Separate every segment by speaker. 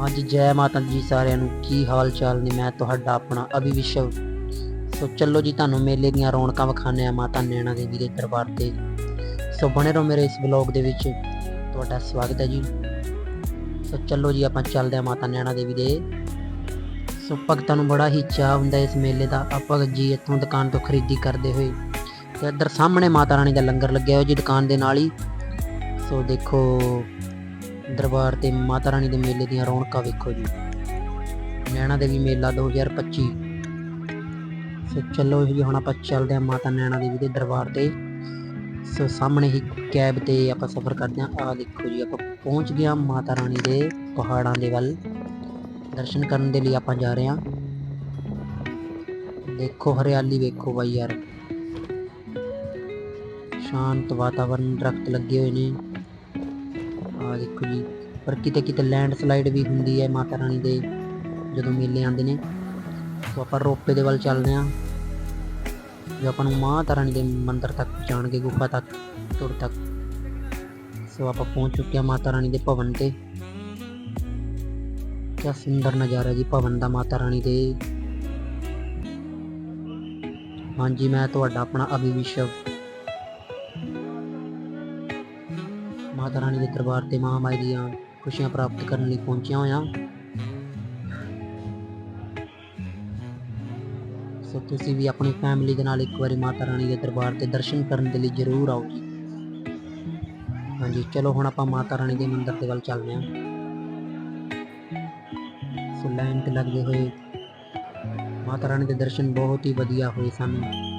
Speaker 1: ਹਾਂਜੀ ਜੈ ਮਾਤਾ ਜੀ ਸਾਰਿਆਂ ਨੂੰ ਕੀ ਹਾਲ ਚਾਲ ਨੇ? ਮੈਂ ਤੁਹਾਡਾ ਆਪਣਾ ਅਭੀ ਵਿਸ਼ਵ ਸੋ ਚੱਲੋ ਜੀ, ਤੁਹਾਨੂੰ ਮੇਲੇ ਦੀਆਂ ਰੌਣਕਾਂ ਵਿਖਾਣੇ ਆ ਮਾਤਾ ਨੈਣਾ ਦੇਵੀ ਦੇ ਦਰਬਾਰ ਤੇ। ਸੋ ਬਣੇ ਰਹੋ ਮੇਰੇ ਇਸ ਵਲੌਗ ਦੇ ਵਿੱਚ। ਤੁਹਾਡਾ ਸਵਾਗਤ ਹੈ ਜੀ। ਸੋ ਚੱਲੋ ਜੀ, ਆਪਾਂ ਚੱਲਦੇ ਆ ਮਾਤਾ ਨੈਣਾ ਦੇਵੀ ਦੇ। ਸੋ ਭਗਤਾਂ ਨੂੰ ਬੜਾ ਹੀ ਚਾਹ ਹੁੰਦਾ ਇਸ ਮੇਲੇ ਦਾ। ਆਪਾਂ ਜੀ ਇੱਥੋਂ ਦੁਕਾਨ ਤੋਂ ਖਰੀਦੀ ਕਰਦੇ ਹੋਏ। ਤੇ ਇੱਧਰ ਸਾਹਮਣੇ ਮਾਤਾ ਰਾਣੀ ਦਾ ਲੰਗਰ ਲੱਗਿਆ ਹੋਇਆ ਜੀ ਦੁਕਾਨ ਦੇ ਨਾਲ ਹੀ। ਸੋ ਦੇਖੋ ਦਰਬਾਰ ਤੇ ਮਾਤਾ ਰਾਣੀ ਦੇ ਮੇਲੇ ਦੀਆਂ ਰੌਣਕਾਂ ਵੇਖੋ ਜੀ। ਨੈਣਾ ਦੇਵੀ ਮੇਲਾ 2025 ਸੋ ਚਲੋ ਜੀ ਹੁਣ ਆਪਾਂ ਚੱਲਦੇ ਹਾਂ ਮਾਤਾ ਨੈਣਾ ਦੇਵੀ ਦੇ ਦਰਬਾਰ ਤੇ। ਸੋ ਸਾਹਮਣੇ ਹੀ ਕੈਬ ਤੇ ਆਪਾਂ ਸਫ਼ਰ ਕਰਦੇ ਹਾਂ। ਆ ਦੇਖੋ ਜੀ, ਆਪਾਂ ਪਹੁੰਚ ਗਏ ਹਾਂ ਮਾਤਾ ਰਾਣੀ ਦੇ ਪਹਾੜਾਂ ਦੇ ਵੱਲ। ਦਰਸ਼ਨ ਕਰਨ ਦੇ ਲਈ ਆਪਾਂ ਜਾ ਰਹੇ ਹਾਂ। ਦੇਖੋ ਹਰਿਆਲੀ ਵੇਖੋ ਬਾਈ ਯਾਰ। ਸ਼ਾਂਤ ਵਾਤਾਵਰਨ ਦਰਖਤ ਲੱਗੇ ਹੋਏ ਨੇ। ਆ ਦੇਖੋ ਜੀ, ਪਰ ਕਿਤੇ ਕਿਤੇ ਲੈਂਡ ਸਲਾਈਡ ਵੀ ਹੁੰਦੀ ਹੈ ਮਾਤਾ ਰਾਣੀ ਦੇ, ਜਦੋਂ ਮੇਲੇ ਆਉਂਦੇ ਨੇ। ਸੋ ਆਪਾਂ ਰੋਪੇ ਦੇ ਵੱਲ ਚੱਲਦੇ ਹਾਂ। ਜੋ ਆਪਾਂ ਨੂੰ ਮਾਤਾ ਰਾਣੀ ਦੇ ਮੰਦਿਰ ਤੱਕ ਜਾਣਗੇ, ਗੁਫਾ ਤੱਕ ਤੁਰ ਤੱਕ। ਸੋ ਆਪਾਂ ਪਹੁੰਚ ਚੁੱਕੇ ਹਾਂ ਮਾਤਾ ਰਾਣੀ ਦੇ ਭਵਨ ਤੇ। ਕਿਆ ਸੁੰਦਰ ਨਜ਼ਾਰਾ ਜੀ, ਭਵਨ ਦਾ ਮਾਤਾ ਰਾਣੀ ਦੇ। ਹਾਂਜੀ, ਮੈਂ ਤੁਹਾਡਾ ਆਪਣਾ ਅਭਿਵਿਸ਼ਵ ਮਾਤਾ ਰਾਣੀ ਦੇ ਦਰਬਾਰ ਤੇ ਮਹਾਮਾਈ ਦੀਆਂ ਖੁਸ਼ੀਆਂ ਪ੍ਰਾਪਤ ਕਰਨ ਲਈ ਪਹੁੰਚਿਆ ਹੋਇਆ। ਸੋ ਤੁਸੀਂ ਵੀ ਆਪਣੀ ਫੈਮਿਲੀ ਦੇ ਨਾਲ ਇੱਕ ਵਾਰੀ ਮਾਤਾ ਰਾਣੀ ਦੇ ਦਰਬਾਰ ਤੇ ਦਰਸ਼ਨ ਕਰਨ ਦੇ ਲਈ ਜ਼ਰੂਰ ਆਓ ਜੀ। ਹਾਂਜੀ, ਚਲੋ ਹੁਣ ਆਪਾਂ ਮਾਤਾ ਰਾਣੀ ਦੇ ਮੰਦਿਰ ਦੇ ਵੱਲ ਚੱਲਦੇ ਹਾਂ। ਸੋ ਲਾਈਨ ਤੇ ਲੱਗਦੇ ਹੋਏ ਮਾਤਾ ਰਾਣੀ ਦੇ ਦਰਸ਼ਨ ਬਹੁਤ ਹੀ ਵਧੀਆ ਹੋਏ ਸਾਨੂੰ।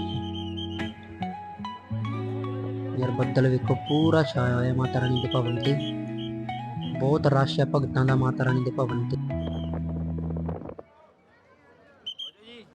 Speaker 1: ਯਾਰ ਬੱਦਲ ਵੇਖੋ, ਪੂਰਾ ਛਾਇਆ ਹੋਇਆ ਮਾਤਾ ਰਾਣੀ ਦੇ ਭਵਨ ਤੇ। ਬਹੁਤ ਰਸ਼ ਹੈ ਭਗਤਾਂ ਦਾ ਮਾਤਾ ਰਾਣੀ ਦੇ ਭਵਨ ਤੇ।